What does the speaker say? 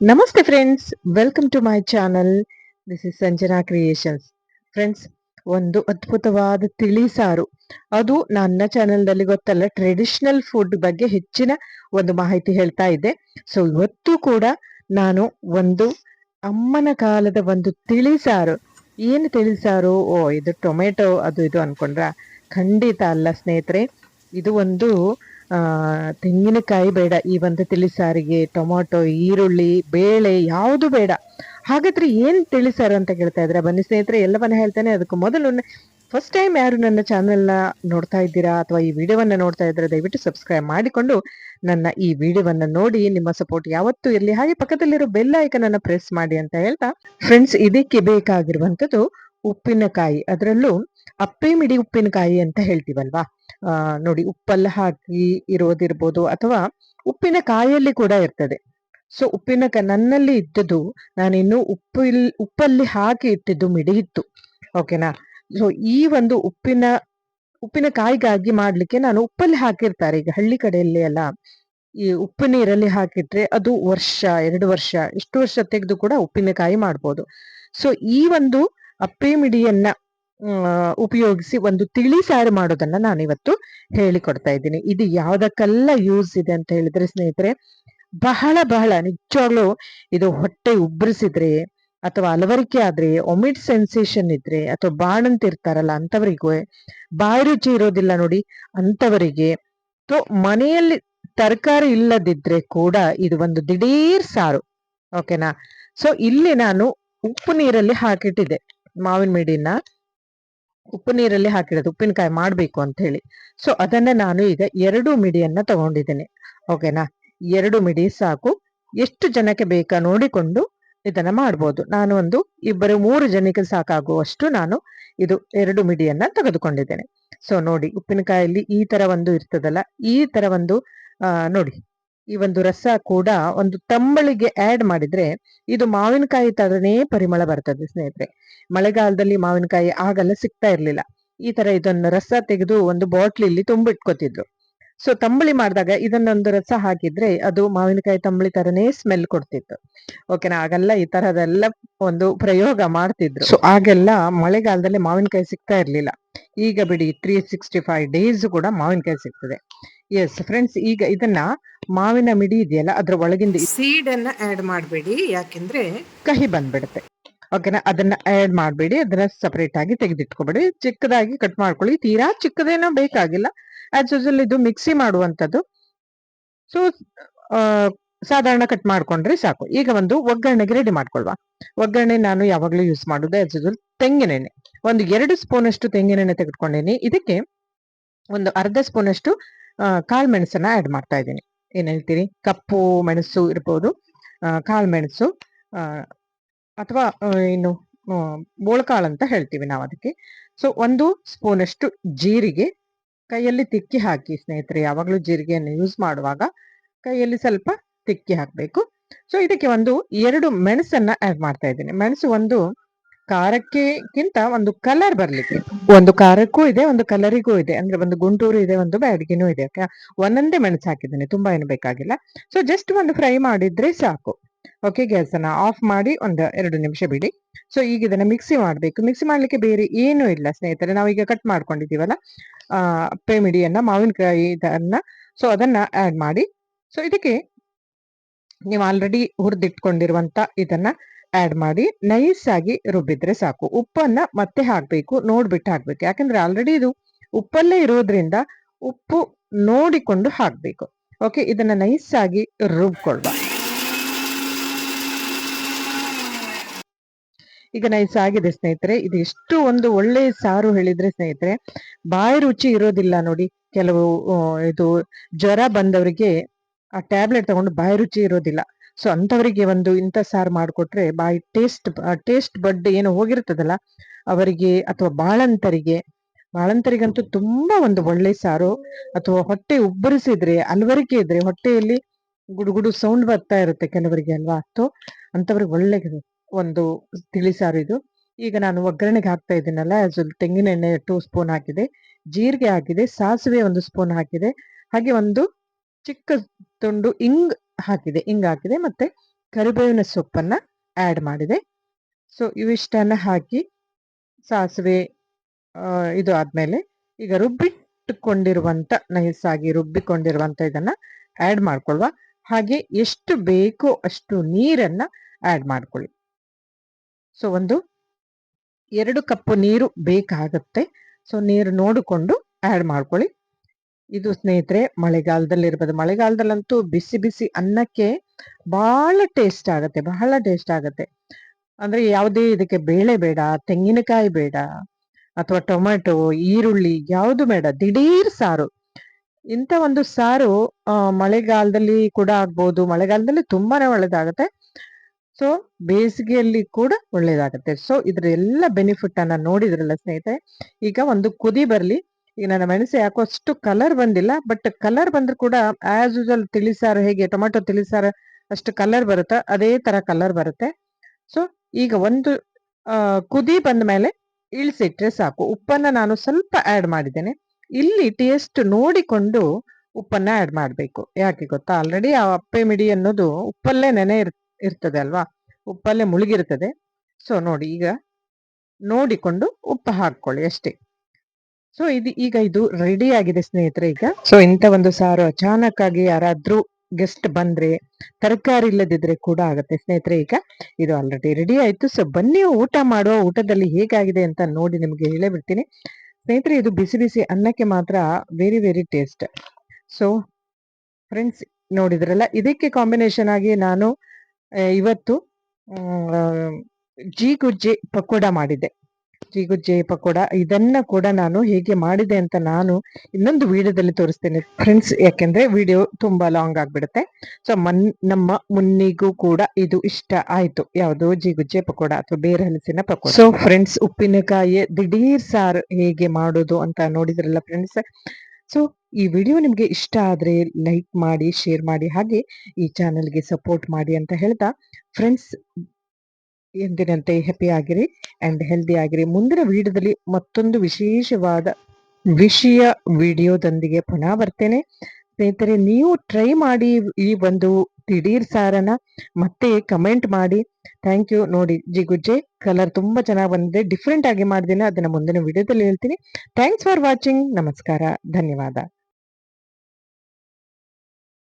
ನಮಸ್ತೆ friends welcome to my channel this is Sanjana creations friends ಒಂದು ಅದ್ಭುತವಾದ ತಿಳಿ ಸಾರು ಅದು ನನ್ನ ಚಾನೆಲ್ನಲ್ಲಿ ಗೊತ್ತಲ್ಲ ಟ್ರೆಡಿಷನಲ್ ಫುಡ್ ಬಗ್ಗೆ ಹೆಚ್ಚಿನ ಒಂದು ಮಾಹಿತಿ ಹೇಳ್ತಾ ಇದ್ದೆ ಸೊ ಇವತ್ತು ಕೂಡ ನಾನು ಒಂದು ಅಮ್ಮನ ಕಾಲದ ಒಂದು ತಿಳಿ ಸಾರು ಏನು ತಿಳಿ ಸಾರು ಓ, ಇದು ಟೊಮೆಟೊ, ಅದು ಇದು ಅನ್ಕೊಂಡ್ರ? ಖಂಡಿತ ಅಲ್ಲ ಸ್ನೇಹಿತರೆ. ಇದು ಒಂದು ತೆಂಗಿನಕಾಯಿ ಬೇಡ. ಈ ಒಂದು ತಿಳಿಸಾರಿಗೆ ಟೊಮೊಟೊ, ಈರುಳ್ಳಿ, ಬೇಳೆ ಯಾವುದು ಬೇಡ. ಹಾಗಾದ್ರೆ ಏನು ತಿಳಿಸಾರು ಅಂತ ಕೇಳ್ತಾ ಇದ್ರೆ ಬನ್ನಿ ಸ್ನೇಹಿತರೆ, ಎಲ್ಲವನ್ನ ಹೇಳ್ತೇನೆ. ಅದಕ್ಕೆ ಮೊದಲು ಫಸ್ಟ್ ಟೈಮ್ ಯಾರು ನನ್ನ ಚಾನೆಲ್ನ ನೋಡ್ತಾ ಇದ್ದೀರಾ ಅಥವಾ ಈ ವಿಡಿಯೋವನ್ನ ನೋಡ್ತಾ ಇದ್ರೆ ದಯವಿಟ್ಟು ಸಬ್ಸ್ಕ್ರೈಬ್ ಮಾಡಿಕೊಂಡು ನನ್ನ ಈ ವಿಡಿಯೋವನ್ನ ನೋಡಿ, ನಿಮ್ಮ ಸಪೋರ್ಟ್ ಯಾವತ್ತೂ ಇರಲಿ. ಹಾಗೆ ಪಕ್ಕದಲ್ಲಿರೋ ಬೆಲ್ ಐಕನ್ ಅನ್ನ ಪ್ರೆಸ್ ಮಾಡಿ ಅಂತ ಹೇಳ್ತಾ ಫ್ರೆಂಡ್ಸ್ ಇದಕ್ಕೆ ಬೇಕಾಗಿರುವಂತದ್ದು ಉಪ್ಪಿನಕಾಯಿ. ಅದರಲ್ಲೂ ಅಪ್ಪೆ ಮಿಡಿ ಉಪ್ಪಿನಕಾಯಿ ಅಂತ ಹೇಳ್ತೀವಲ್ವಾ? ನೋಡಿ, ಉಪ್ಪೆಲ್ಲ ಹಾಕಿ ಇರೋದಿರ್ಬೋದು ಅಥವಾ ಉಪ್ಪಿನ ಕಾಯಲ್ಲಿ ಕೂಡ ಇರ್ತದೆ. ಸೊ ಉಪ್ಪಿನಕಾಯಿ ನನ್ನಲ್ಲಿ ಇದ್ದದ್ದು ನಾನಿನ್ನು ಉಪ್ಪು ಉಪ್ಪಲ್ಲಿ ಹಾಕಿ ಇಟ್ಟಿದ್ದು ಮಿಡಿ ಇತ್ತು ಓಕೆನಾ ಸೊ ಈ ಒಂದು ಉಪ್ಪಿನ ಉಪ್ಪಿನಕಾಯಿಗಾಗಿ ಮಾಡ್ಲಿಕ್ಕೆ ನಾನು ಉಪ್ಪಲ್ಲಿ ಹಾಕಿರ್ತಾರೆ. ಈಗ ಹಳ್ಳಿ ಕಡೆಯಲ್ಲಿ ಎಲ್ಲ ಈ ಉಪ್ಪು ನೀರಲ್ಲಿ ಹಾಕಿದ್ರೆ ಅದು ವರ್ಷ, ಎರಡು ವರ್ಷ ಎಷ್ಟು ವರ್ಷ ತೆಗೆದು ಕೂಡ ಉಪ್ಪಿನಕಾಯಿ ಮಾಡ್ಬೋದು. ಸೊ ಈ ಒಂದು ಮಿಡಿಯನ್ನ ಉಪಯೋಗಿಸಿ ಒಂದು ತಿಳಿ ಸಾರು ಮಾಡೋದನ್ನ ನಾನು ಇವತ್ತು ಹೇಳಿಕೊಡ್ತಾ ಇದ್ದೀನಿ. ಇದು ಯಾವ್ದಕ್ಕೆಲ್ಲ ಯೂಸ್ ಇದೆ ಅಂತ ಹೇಳಿದ್ರೆ ಸ್ನೇಹಿತರೆ, ಬಹಳ ಬಹಳ ನಿಜವಾಗ್ಲೂ ಇದು ಹೊಟ್ಟೆ ಉಬ್ಬರಿಸಿದ್ರೆ ಅಥವಾ ಅಲವರಿಕೆ ಆದ್ರೆ ಒಮಿಟ್ ಸೆನ್ಸೇಷನ್ ಇದ್ರೆ ಅಥವಾ ಬಾಣಂತ ಇರ್ತಾರಲ್ಲ ಅಂತವರಿಗೂ, ಬಾಯಿ ರುಚಿ ಇರೋದಿಲ್ಲ ನೋಡಿ ಅಂತವರಿಗೆ ಮನೆಯಲ್ಲಿ ತರಕಾರಿ ಇಲ್ಲದಿದ್ರೆ ಕೂಡ ಇದು ಒಂದು ದಿಢೀರ್ ಸಾರು. ಓಕೆನಾ ಸೊ ಇಲ್ಲಿ ನಾನು ಉಪ್ಪು ನೀರಲ್ಲಿ ಹಾಕಿಟ್ಟಿದ್ದೆ. ಮಾವಿನ ಮಿಡಿನ ಉಪ್ಪು ನೀರಲ್ಲಿ ಹಾಕಿರೋದು ಉಪ್ಪಿನಕಾಯಿ ಮಾಡಬೇಕು ಅಂತ ಹೇಳಿ. ಸೊ ಅದನ್ನ ನಾನು ಈಗ ಎರಡು ಮಿಡಿಯನ್ನ ತಗೊಂಡಿದ್ದೇನೆ. ಓಕೆನಾ ಎರಡು ಮಿಡಿ ಸಾಕು. ಎಷ್ಟು ಜನಕ್ಕೆ ಬೇಕಾ ನೋಡಿಕೊಂಡು ಇದನ್ನ ಮಾಡ್ಬೋದು. ನಾನು ಒಂದು ಇಬ್ಬರು ಮೂರು ಜನಕ್ಕೆ ಸಾಕಾಗುವಷ್ಟು ನಾನು ಇದು ಎರಡು ಮಿಡಿಯನ್ನ ತೆಗೆದುಕೊಂಡಿದ್ದೇನೆ. ಸೊ ನೋಡಿ, ಉಪ್ಪಿನಕಾಯಲ್ಲಿ ಈ ತರ ಒಂದು ಇರ್ತದಲ್ಲ, ಈ ತರ ಒಂದು ನೋಡಿ. ಈ ಒಂದು ರಸ ಕೂಡ ಒಂದು ತಂಬಳಿಗೆ ಆಡ್ ಮಾಡಿದ್ರೆ ಇದು ಮಾವಿನಕಾಯಿ ತರನೇ ಪರಿಮಳ ಬರ್ತದೆ ಸ್ನೇಹಿತರೆ. ಮಳೆಗಾಲದಲ್ಲಿ ಮಾವಿನಕಾಯಿ ಆಗಲ್ಲ ಸಿಗ್ತಾ ಇರ್ಲಿಲ್ಲ. ಈ ತರ ಇದನ್ನ ರಸ ತೆಗೆದು ಒಂದು ಬಾಟ್ಲಿಲಿ ತುಂಬಿಟ್ಕೋತಿದ್ರು. ಸೊ ತಂಬಳಿ ಮಾಡಿದಾಗ ಇದನ್ನೊಂದು ರಸ ಹಾಕಿದ್ರೆ ಅದು ಮಾವಿನಕಾಯಿ ತಂಬಳಿ ತರನೇ ಸ್ಮೆಲ್ ಕೊಡ್ತಿತ್ತು. ಓಕೆನಾ ಆಗೆಲ್ಲ ಈ ತರದೆಲ್ಲ ಒಂದು ಪ್ರಯೋಗ ಮಾಡ್ತಿದ್ರು. ಸೊ ಆಗೆಲ್ಲ ಮಳೆಗಾಲದಲ್ಲಿ ಮಾವಿನಕಾಯಿ ಸಿಗ್ತಾ ಇರ್ಲಿಲ್ಲ. ಈಗ ಬಿಡಿ ತ್ರೀ ಸಿಕ್ಸ್ಟಿ ಫೈವ್ ಡೇಸ್ ಕೂಡ ಮಾವಿನಕಾಯಿ ಸಿಗ್ತದೆ. ಎಸ್ ಫ್ರೆಂಡ್ಸ್ ಈಗ ಇದನ್ನ ಮಾವಿನ ಮಿಡಿ ಇದೆಯಲ್ಲ ಅದ್ರ ಒಳಗಿಂದ ಸೀಡ್ ಅನ್ನ ಆಡ್ ಮಾಡಬೇಡಿ ಯಾಕೆಂದ್ರೆ ಕಹಿ ಬಂದ್ಬಿಡುತ್ತೆ. ಓಕೆನಾ ಅದನ್ನ ಆಡ್ ಮಾಡಬೇಡಿ ಅದನ್ನ ಸಪರೇಟ್ ಆಗಿ ತೆಗೆದಿಟ್ಕೊಬೇಡಿ. ಚಿಕ್ಕದಾಗಿ ಕಟ್ ಮಾಡ್ಕೊಳ್ಳಿ ತೀರಾ ಚಿಕ್ಕದೇನೋ ಬೇಕಾಗಿಲ್ಲ. ಆಸ್ ಯೂಸಲ್ ಇದು ಮಿಕ್ಸಿ ಮಾಡುವಂಥದ್ದು. ಸೊ ಸಾಧಾರಣ ಕಟ್ ಮಾಡ್ಕೊಂಡ್ರೆ ಸಾಕು. ಈಗ ಒಂದು ಒಗ್ಗರಣೆಗೆ ರೆಡಿ ಮಾಡ್ಕೊಳ್ವಾ. ಒಗ್ಗರಣೆ ನಾನು ಯಾವಾಗ್ಲೂ ಯೂಸ್ ಮಾಡೋದು ಆಸ್ ಯೂಸಲ್ ತೆಂಗಿನೆಣ್ಣೆ. ಒಂದು ಎರಡು ಸ್ಪೂನ್ ಅಷ್ಟು ತೆಂಗಿನೆಣ್ಣೆ ತೆಗೆದುಕೊಂಡೇನಿ. ಇದಕ್ಕೆ ಒಂದು ಅರ್ಧ ಸ್ಪೂನ್ ಅಷ್ಟು ಕಾಳು ಮೆಣಸನ್ನ ಆಡ್ ಮಾಡ್ತಾ ಇದ್ದೀನಿ. ಏನ್ ಹೇಳ್ತೀರಿ? ಕಪ್ಪು ಮೆಣಸು ಇರ್ಬೋದು ಕಾಳು ಮೆಣಸು ಅಥವಾ ಇನ್ನು ಬೋಳ್ಕಾಳು ಅಂತ ಹೇಳ್ತೀವಿ ನಾವು ಅದಕ್ಕೆ. ಸೊ ಒಂದು ಸ್ಪೂನ್ ಅಷ್ಟು ಜೀರಿಗೆ ಕೈಯಲ್ಲಿ ತಿಕ್ಕಿ ಹಾಕಿ ಸ್ನೇಹಿತರೆ, ಯಾವಾಗಲೂ ಜೀರಿಗೆಯನ್ನು ಯೂಸ್ ಮಾಡುವಾಗ ಕೈಯಲ್ಲಿ ಸ್ವಲ್ಪ ತಿಕ್ಕಿ ಹಾಕಬೇಕು. ಸೊ ಇದಕ್ಕೆ ಒಂದು ಎರಡು ಮೆಣಸನ್ನ ಆಡ್ ಮಾಡ್ತಾ ಇದ್ದೀನಿ. ಮೆಣಸು ಒಂದು ಖಾರಕ್ಕೆಗಿಂತ ಒಂದು ಕಲರ್ ಬರ್ಲಿಕ್ಕೆ, ಒಂದು ಖಾರಕ್ಕೂ ಇದೆ, ಒಂದು ಕಲರಿಗೂ ಇದೆ. ಅಂದ್ರೆ ಒಂದು ಗುಂಟೂರು ಇದೆ, ಒಂದು ಬ್ಯಾಡಿಗೆನೂ ಇದೆ ಒಂದೊಂದೇ ಮೆಣಸು ಹಾಕಿದ್ದೀನಿ, ತುಂಬಾ ಏನು ಬೇಕಾಗಿಲ್ಲ. ಸೊ ಜಸ್ಟ್ ಒಂದು ಫ್ರೈ ಮಾಡಿದ್ರೆ ಸಾಕು. ಓಕೆ ಗ್ಯಾಸ್ ಆಫ್ ಮಾಡಿ ಒಂದು ಎರಡು ನಿಮಿಷ ಬಿಡಿ. ಸೊ ಈಗ ಇದನ್ನ ಮಿಕ್ಸಿ ಮಾಡಬೇಕು. ಮಿಕ್ಸಿ ಮಾಡ್ಲಿಕ್ಕೆ ಬೇರೆ ಏನೂ ಇಲ್ಲ ಸ್ನೇಹಿತರೆ. ನಾವು ಈಗ ಕಟ್ ಮಾಡ್ಕೊಂಡಿದ್ದೀವಲ್ಲ ಪೇಮಿಡಿಯನ್ನ ಮಾವಿನಕಾಯಿ ಇದನ್ನ. ಸೊ ಅದನ್ನ ಆಡ್ ಮಾಡಿ. ಸೊ ಇದಕ್ಕೆ ನೀವು ಆಲ್ರೆಡಿ ಹುರಿದಿಟ್ಕೊಂಡಿರುವಂತ ಇದನ್ನ ಆಡ್ ಮಾಡಿ. ನೈಸ್ ಆಗಿ ರುಬ್ಬಿದ್ರೆ ಸಾಕು. ಉಪ್ಪನ್ನ ಮತ್ತೆ ಹಾಕ್ಬೇಕು. ನೋಡ್ಬಿಟ್ಟು ಹಾಕ್ಬೇಕು. ಯಾಕಂದ್ರೆ ಆಲ್ರೆಡಿ ಇದು ಉಪ್ಪಲ್ಲೇ ಇರೋದ್ರಿಂದ ಉಪ್ಪು ನೋಡಿಕೊಂಡು ಹಾಕ್ಬೇಕು. ಓಕೆ ಇದನ್ನ ನೈಸ್ ಆಗಿ ರುಬ್ಕೊಳ್ಬ ಈಗ ನೈಸ್ ಆಗಿದೆ ಸ್ನೇಹಿತರೆ, ಇದು ಎಷ್ಟು ಒಂದು ಒಳ್ಳೆ ಸಾರು ಹೇಳಿದ್ರೆ ಸ್ನೇಹಿತರೆ, ಬಾಯಿ ರುಚಿ ಇರೋದಿಲ್ಲ ನೋಡಿ, ಕೆಲವು ಇದು ಜ್ವರ ಬಂದವರಿಗೆ ಆ ಟ್ಯಾಬ್ಲೆಟ್ ತಗೊಂಡು ಬಾಯಿ ರುಚಿ ಇರೋದಿಲ್ಲ. ಸೊ ಅಂತವರಿಗೆ ಒಂದು ಇಂಥ ಸಾರು ಮಾಡಿಕೊಟ್ರೆ ಬಾಯಿ ಟೇಸ್ಟ್ ಟೇಸ್ಟ್ ಬಡ್ ಏನು ಹೋಗಿರ್ತದಲ್ಲ, ಅವರಿಗೆ ಅಥವಾ ಬಾಳಂತರಿಗೆ, ಬಾಳಂತರಿಗಂತೂ ತುಂಬಾ ಒಂದು ಒಳ್ಳೆ ಸಾರು, ಅಥವಾ ಹೊಟ್ಟೆ ಉಬ್ಬರಿಸಿದ್ರೆ, ಅಲ್ವರಿಕೆ ಇದ್ರೆ ಹೊಟ್ಟೆಯಲ್ಲಿ ಗುಡುಗುಡು ಸೌಂಡ್ ಬರ್ತಾ ಇರುತ್ತೆ ಕೆಲವರಿಗೆ ಅಲ್ವಾ? ಅಂತವ್ರಿಗೆ ಒಳ್ಳೆ ಒಂದು ತಿಳಿ ಸಾರು ಇದು ಈಗ ನಾನು ಒಗ್ಗರಣೆಗೆ ಹಾಕ್ತಾ ಇದ್ದೀನಲ್ಲ ತೆಂಗಿನ ಎಣ್ಣೆ ಟೂ ಸ್ಪೂನ್ ಹಾಕಿದೆ. ಜೀರಿಗೆ ಹಾಕಿದೆ, ಸಾಸಿವೆ ಒಂದು ಸ್ಪೂನ್ ಹಾಕಿದೆ. ಹಾಗೆ ಒಂದು ಚಿಕ್ಕ ತುಂಡು ಇಂಗ್ ಹಾಕಿದೆ ಇಂಗ್ ಹಾಕಿದೆ ಮತ್ತೆ ಕರಿಬೇವಿನ ಸೊಪ್ಪನ್ನ ಆ್ಯಡ್ ಮಾಡಿದೆ. ಸೊ ಇವಿಷ್ಟನ್ನ ಹಾಕಿ ಸಾಸಿವೆ ಇದು ಆದಮೇಲೆ ಈಗ ರುಬ್ಬಿಟ್ಟುಕೊಂಡಿರುವಂಥ ನೈಸಾಗಿ ರುಬ್ಬಿಕೊಂಡಿರುವಂಥ ಇದನ್ನು ಆ್ಯಡ್ ಮಾಡ್ಕೊಳ್ವ. ಹಾಗೆ ಎಷ್ಟು ಬೇಕೋ ಅಷ್ಟು ನೀರನ್ನು ಆ್ಯಡ್ ಮಾಡ್ಕೊಳ್ಳಿ. ಸೊ ಒಂದು ಎರಡು ಕಪ್ಪು ನೀರು ಬೇಕಾಗುತ್ತೆ. ಸೊ ನೀರು ನೋಡಿಕೊಂಡು ಆ್ಯಡ್ ಮಾಡ್ಕೊಳ್ಳಿ. ಇದು ಸ್ನೇಹಿತರೆ ಮಳೆಗಾಲದಲ್ಲಿ ಇರ್ಬೋದು ಮಳೆಗಾಲದಲ್ಲಂತೂ ಬಿಸಿ ಬಿಸಿ ಅನ್ನಕ್ಕೆ ಬಹಳ ಟೇಸ್ಟ್ ಆಗುತ್ತೆ, ಬಹಳ ಟೇಸ್ಟ್ ಆಗುತ್ತೆ. ಅಂದ್ರೆ ಯಾವುದೇ ಇದಕ್ಕೆ ಬೇಳೆ ಬೇಡ, ತೆಂಗಿನಕಾಯಿ ಬೇಡ, ಅಥವಾ ಟೊಮೆಟೊ, ಈರುಳ್ಳಿ, ಯಾವುದು ಬೇಡ, ದಿಢೀರ್ ಸಾರು. ಇಂಥ ಒಂದು ಸಾರು ಮಳೆಗಾಲದಲ್ಲಿ ಕೂಡ ಆಗ್ಬೋದು. ಮಳೆಗಾಲದಲ್ಲಿ ತುಂಬಾನೇ ಒಳ್ಳೇದಾಗುತ್ತೆ. ಸೊ ಬೇಸಿಗೆಯಲ್ಲಿ ಕೂಡ ಒಳ್ಳೇದಾಗುತ್ತೆ. ಸೊ ಇದ್ರ ಎಲ್ಲ ಬೆನಿಫಿಟ್ ಅನ್ನ ನೋಡಿದ್ರಲ್ಲ ಸ್ನೇಹಿತರೆ, ಈಗ ಒಂದು ಕುದಿ ಬರಲಿ. ಈಗ ನನ್ನ ಮೆಣಸು ಯಾಕೋ ಅಷ್ಟು ಕಲರ್ ಬಂದಿಲ್ಲ ಬಟ್ ಕಲರ್ ಬಂದ್ರು ಕೂಡ ಆಸ್ ಯೂಸಲ್ ತಿಳಿಸಾರು ಹೇಗೆ ಟೊಮೆಟೊ ತಿಳಿಸಾರ ಅಷ್ಟು ಕಲರ್ ಬರುತ್ತೆ? ಅದೇ ತರ ಕಲರ್ ಬರುತ್ತೆ. ಸೊ ಈಗ ಒಂದು ಕುದಿ ಬಂದ ಮೇಲೆ ಇಳಿಸಿಟ್ರೆ ಸಾಕು. ಉಪ್ಪನ್ನ ನಾನು ಸ್ವಲ್ಪ ಆಡ್ ಮಾಡಿದ್ದೇನೆ. ಇಲ್ಲಿ ಟೇಸ್ಟ್ ನೋಡಿಕೊಂಡು ಉಪ್ಪನ್ನ ಆಡ್ ಮಾಡಬೇಕು. ಯಾಕೆ ಗೊತ್ತಾ? ಆಲ್ರೆಡಿ ಆ ಅಪ್ಪೆ ಮಿಡಿ ಅನ್ನೋದು ಉಪ್ಪಲ್ಲೇ ನೆನೆ ಇರ್ತದೆ ಅಲ್ವಾ? ಉಪ್ಪಲ್ಲೇ ಮುಳುಗಿರ್ತದೆ. ಸೊ ನೋಡಿ ಈಗ ನೋಡಿಕೊಂಡು ಉಪ್ಪು ಹಾಕ್ಕೊಳ್ಳಿ ಅಷ್ಟೇ. ಸೊ ಇದು ಈಗ ಇದು ರೆಡಿ ಆಗಿದೆ ಸ್ನೇಹಿತರೆ ಈಗ. ಸೊ ಇಂಥ ಒಂದು ಸಾರು ಅಚಾನಕ್ ಆಗಿ ಯಾರಾದ್ರೂ ಗೆಸ್ಟ್ ಬಂದ್ರೆ, ತರಕಾರಿ ಇಲ್ಲದಿದ್ರೆ ಕೂಡ ಆಗುತ್ತೆ ಸ್ನೇಹಿತರೆ ಈಗ. ಇದು ಆಲ್ರೆಡಿ ರೆಡಿ ಆಯ್ತು. ಸೊ ಬನ್ನಿ ಊಟ ಮಾಡುವ ಊಟದಲ್ಲಿ ಹೇಗಾಗಿದೆ ಅಂತ ನೋಡಿ ನಿಮ್ಗೆ ಹೇಳೇ ಬಿಡ್ತೀನಿ ಸ್ನೇಹಿತರೆ, ಇದು ಬಿಸಿ ಬಿಸಿ ಅನ್ನಕ್ಕೆ ಮಾತ್ರ very very taste so friends ನೋಡಿದ್ರಲ್ಲ, ಇದಕ್ಕೆ ಕಾಂಬಿನೇಷನ್ ಆಗಿ ನಾನು ಇವತ್ತು ಜೀ ಗುಜ್ಜೆ ಪಕೋಡ ಮಾಡಿದೆ ಜೀಗುಜ್ಜೆ ಪಕೋಡ ಇದನ್ನ ಕೂಡ ನಾನು ಹೇಗೆ ಮಾಡಿದೆ ಅಂತ ನಾನು ಇನ್ನೊಂದು ವಿಡಿಯೋದಲ್ಲಿ ತೋರಿಸ್ತೇನೆ ಫ್ರೆಂಡ್ಸ್ ಯಾಕೆಂದ್ರೆ ವಿಡಿಯೋ ತುಂಬಾ ಲಾಂಗ್ ಆಗ್ಬಿಡುತ್ತೆ. ಸೊ ಮನ್ ನಮ್ಮ ಮುನ್ನಿಗೂ ಕೂಡ ಇದು ಇಷ್ಟ ಆಯ್ತು. ಯಾವುದು? ಜೀಗುಜ್ಜೆ ಪಕೋಡ ಅಥವಾ ಬೇರೆ ಹಲಸಿನ ಪಕೋಡ. ಸೊ ಫ್ರೆಂಡ್ಸ್ ಉಪ್ಪಿನಕಾಯಿ ದಿಢೀರ್ ಸಾರು ಹೇಗೆ ಮಾಡೋದು ಅಂತ ನೋಡಿದ್ರಲ್ಲ ಫ್ರೆಂಡ್ಸ್ ಸೊ, ಈ ವಿಡಿಯೋ ನಿಮಗೆ ಇಷ್ಟ ಆದರೆ ಲೈಕ್ ಮಾಡಿ, ಶೇರ್ ಮಾಡಿ, ಹಾಗೆ ಈ ಚಾನಲ್ಗೆ ಸಪೋರ್ಟ್ ಮಾಡಿ ಅಂತ ಹೇಳ್ತಾ ಫ್ರೆಂಡ್ಸ್, ಎಂದಿನಂತೆ ಹ್ಯಾಪಿ ಆಗಿರಿ ಆ್ಯಂಡ್ ಹೆಲ್ದಿ ಆಗಿರಿ. ಮುಂದಿನ ವಿಡಿಯೋದಲ್ಲಿ ಮತ್ತೊಂದು ವಿಶೇಷವಾದ ವಿಷಯ ವಿಡಿಯೋದೊಂದಿಗೆ ಪುನಃ ಬರ್ತೇನೆ. ಸ್ನೇಹಿತರೆ, ನೀವು ಟ್ರೈ ಮಾಡಿ ಈ ಒಂದು ದಿಢೀರ್ ಸಾರನ ಮತ್ತೆ ಕಮೆಂಟ್ ಮಾಡಿ. ಥ್ಯಾಂಕ್ ಯು ನೋಡಿ ಜಿಗುಜ್ಜೆ ಕಲರ್ ತುಂಬಾ ಚೆನ್ನಾಗಿ ಬಂದಿದೆ. ಡಿಫ್ರೆಂಟ್ ಆಗಿ ಮಾಡಿದ್ದೀನಿ ಅದನ್ನ ಮುಂದಿನ ವಿಡಿಯೋದಲ್ಲಿ ಹೇಳ್ತೀನಿ. ಥ್ಯಾಂಕ್ಸ್ ಫಾರ್ ವಾಚಿಂಗ್ ನಮಸ್ಕಾರ. ಧನ್ಯವಾದ.